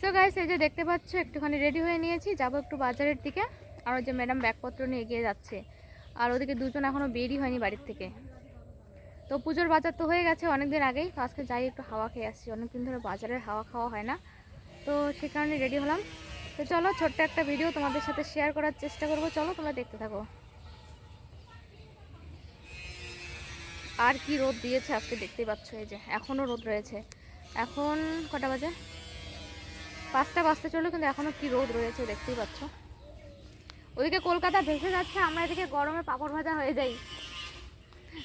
So guys এই যে দেখতে পাচ্ছ, একটুখানি রেডি হয়ে নিয়েছি। যাব একটু বাজারের দিকে। আর ওই যে ম্যাডাম ব্যাগপত্র নিয়ে এগিয়ে যাচ্ছে। আর ওদিকে দুজন এখনও বেরই হয়নি বাড়ির থেকে। তো পুজোর বাজার তো হয়ে গেছে অনেক দিন আগেই। তো আজকে যাই একটু হাওয়া খেয়ে আসছি অনেকদিন ধরে বাজারের হাওয়া খাওয়া হয় না। তো সে কারণে রেডি হলাম। তো চলো, ছোট্ট একটা ভিডিও তোমাদের সাথে শেয়ার করার চেষ্টা করব। চলো, তোমরা দেখতে থাকো। আর কি রোদ দিয়েছে আজকে দেখতেই পাচ্ছ, এই যে এখনও রোদ রয়েছে। এখন কটা বাজে? পাঁচটা বাজতে চলো কিন্তু এখনও কি রোদ রয়েছে দেখতেই পাচ্ছ। ওদিকে কলকাতা ভেসে যাচ্ছে, আমরা এদিকে গরমে পাপড় ভাজা হয়ে যাই।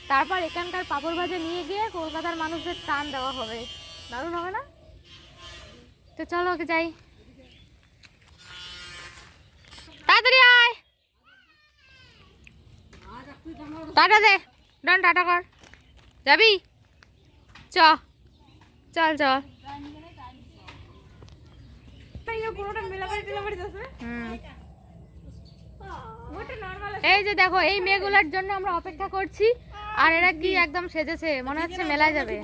তারপর এখানকার পাপড় ভাজা নিয়ে গিয়ে কলকাতার মানুষদের টান দেওয়া হবে। দারুণ হবে না? তো চলো ওকে যাই। তাড়াতাড়ি আয়! টাটা দে, ডন টাটা কর। যাবি? চ, চল চল। এই যে দেখো এই মেয়েগুলোর জন্য আমরা অপেক্ষা করছি আর এরা কি একদম সেজেছে মনে হচ্ছে মেলায় যাবে।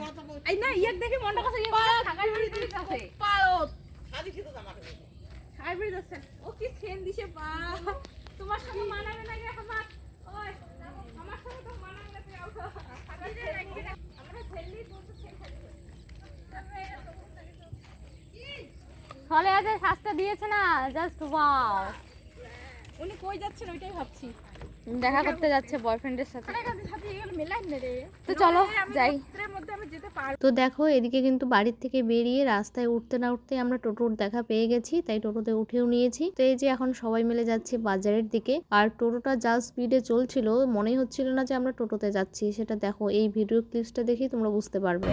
এই না ইয়াক দেখে মনটা কাছে করে থাকার জিনিস আছে। পালত হাইব্রিড আছে। ও কি সেন দিছে বা তোমার সঙ্গে মানাবে না রে আমার ওই আমার সাথে তো মানাবে না তুই আউট থাকার জিনিস আমরা ফেললি তো সেন ফলে আজ শাস্তা দিয়েছে না জাস্ট ওয়াও উনি কই যাচ্ছেন ওইটাই ভাবছি। দেখা করতে যাচ্ছে বয়ফ্রেন্ডের সাথে। তো চলো যাই। তো দেখো এদিকে কিন্তু বাড়ির থেকে বেরিয়ে রাস্তায় উঠতে না উঠতে আমরা টোটোর দেখা পেয়ে গেছি তাই টোটোতে উঠেও নিয়েছি। তো এই যে এখন সবাই মিলে যাচ্ছি বাজারের দিকে আর টোটোটা যা স্পিডে চলছিল মনেই হচ্ছিল না যে আমরা টোটোতে যাচ্ছি। সেটা দেখো এই ভিডিও ক্লিপসটা দেখেই তোমরা বুঝতে পারবে।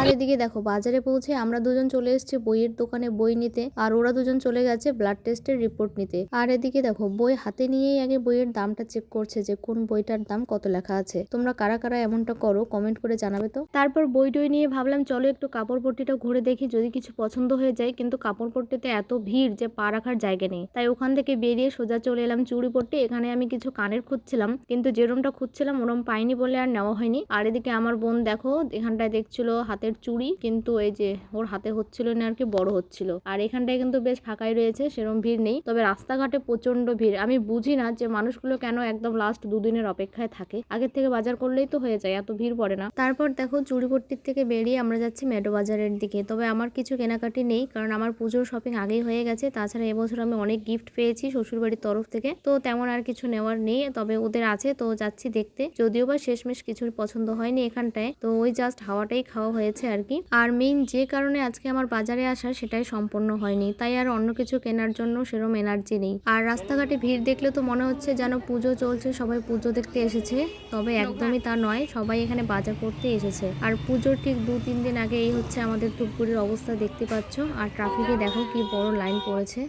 আর এদিকে দেখো, বাজারে পৌঁছে আমরা দুজন চলে এসেছি বইয়ের দোকানে, বই নিতে। আর ওরা দুজন চলে গেছে ব্লাড টেস্টের রিপোর্ট নিতে। আর এদিকে দেখো, বই হাতে নিয়েই আগে বইয়ের দামটা চেক করছে যে কোন বইটার দাম কত লেখা আছে। তোমরা কারা কারা এমনটা করো কমেন্ট করে জানাবে তো। তারপর বই টই নিয়ে ভাবলাম, চলো একটু কাপড় পট্টিটা ঘুরে দেখি, যদি কিছু পছন্দ হয়ে যায়। কিন্তু কাপড় পট্টিতে এত ভিড় যে পা রাখার জায়গা নেই। তাই ওখান থেকে বেরিয়ে সোজা চলে এলাম চুড়ি পট্টি। এখানে আমি কিছু কানের খুঁজছিলাম, কিন্তু যেরমটা খুঁজছিলাম ওরম পাইনি বলে আর নেওয়া হয়নি। আর এদিকে আমার বোন দেখো, এখানটায় দেখছিল হাতের চুড়ি, কিন্তু এই যে ওর হাতে হচ্ছিল না আর কি, বড় হচ্ছিল। আর এখানটায় কিন্তু বেশ ফাঁকাই রয়েছে, সেরম ভিড় নেই। তবে রাস্তাঘাটে প্রচণ্ড ভিড়। আমি বুঝি না যে মানুষগুলো কেন একদম লাস্ট দুদিনের অপেক্ষায় থাকে। আগের থেকে বাজার করলেই তো হয়ে যায়, এত ভিড় পড়ে না। তারপর দেখো, চুড়িপট্টির থেকে বেরিয়ে আমরা যাচ্ছি মেডো বাজারের দিকে। তবে আমার কিছু কেনাকাটি নেই, কারণ আমার পুজোর শপিং আগেই হয়ে গেছে। তাছাড়া এবছর আমি অনেক গিফট পেয়েছি শ্বশুরবাড়ির তরফ থেকে। তো তেমন আর কিছু নেওয়ার নেই, তবে ওদের আছে, তো যাচ্ছি দেখতে। যদিও বা শেষমেশ কিছু পছন্দ হয়নি এখানটায়। তো ওই জাস্ট হাওয়াটাই খাওয়া হয়েছে। আর কি আর মেইন যে কারণে আজকে আমার বাজারে আসা সেটাই সম্পূর্ণ হয়নি। তাই আর অন্য কিছু কেনার জন্য সেরম এনার্জি নেই। আর রাস্তাঘাটে ভিড় দেখলে তো মনে হচ্ছে যেন পুজো চলছে, সবাই পুজো দেখতে এসেছে। তবে একদমই তা নয়, সবাই এখানে বাজার করতে এসেছে। আর পুজোর ঠিক দু তিন দিন আগে এই হচ্ছে আমাদের ধূপগুড়ির অবস্থা দেখতে পাচ্ছ। আর ট্রাফিকে দেখো কি বড় লাইন পড়েছে।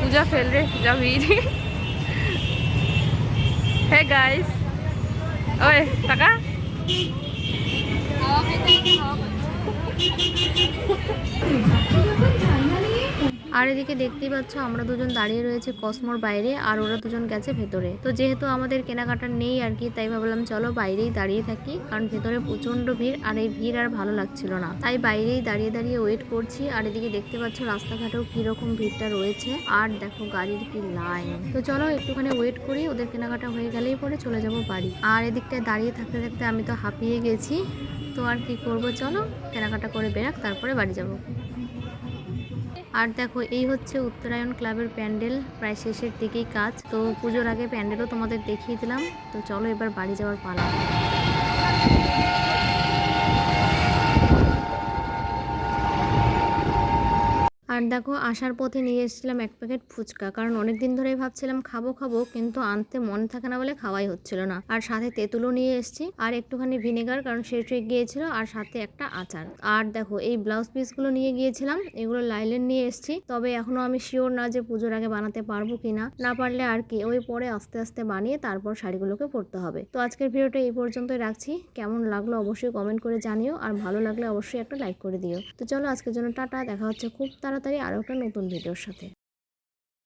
পূজা ফেল রে পূজা ভিড়। হে গাইস ওই টাকা আর এদিকে দেখতেই পাচ্ছ, আমরা দুজন দাঁড়িয়ে রয়েছে কসমোর বাইরে আর ওরা দুজন গেছে ভেতরে। তো যেহেতু আমাদের কেনাকাটা নেই আর কি, তাই ভাবলাম চলো বাইরেই দাঁড়িয়ে থাকি, কারণ ভেতরে প্রচণ্ড ভিড় আর এই ভিড় আর ভালো লাগছিল না। তাই বাইরেই দাঁড়িয়ে দাঁড়িয়ে ওয়েট করছি আর এদিকে দেখতে পাচ্ছ রাস্তাঘাটেও কীরকম ভিড়টা রয়েছে আর দেখো গাড়ির কি লাইন তো চলো একটুখানি ওয়েট করি, ওদের কেনাকাটা হয়ে গেলেই পরে চলে যাব বাড়ি। আর এদিকটায় দাঁড়িয়ে থাকতে থাকতে আমি তো হাঁপিয়ে গেছি, তো আর কি করব? চলো কেনাকাটা করে বেরাক, তারপরে বাড়ি যাব। আর দেখো, এই হচ্ছে উত্তরায়ণ ক্লাবের প্যান্ডেল, প্রায় শেষের দিকেই কাজ। তো পুজোর আগে প্যান্ডেলও তোমাদের দেখিয়ে দিলাম। তো চলো এবার বাড়ি যাওয়ার পালা। আর দেখো, আসার পথে নিয়ে এসেছিলাম এক প্যাকেট ফুচকা। কারণ অনেক দিন ধরেই ভাবছিলাম খাব খাব, কিন্তু আনতে মন থাকে না বলে খাওয়াই হচ্ছিল না। আর সাথে তেঁতুলও নিয়ে এসেছি, আর একটুখানি ভিনেগার, কারণ শেষ হয়ে গিয়েছিল, আর সাথে একটা আচার। আর দেখো, এই ব্লাউজ পিসগুলো নিয়ে গিয়েছিলাম, এগুলো লাইলেন নিয়ে এসেছি। তবে এখনও আমি শিওর না যে পুজোর আগে বানাতে পারব কিনা না। পারলে আর কি, ওই পরে আস্তে আস্তে বানিয়ে তারপর শাড়িগুলোকে পরতে হবে। তো আজকের ভিডিওটা এই পর্যন্তই রাখছি। কেমন লাগল অবশ্যই কমেন্ট করে জানিও, আর ভালো লাগলে অবশ্যই একটা লাইক করে দিও। তো চলো, আজকের জন্য টাটা, দেখা হচ্ছে খুব তাড়াতাড়ি আরও একটা নতুন ভিডিওর সাথে।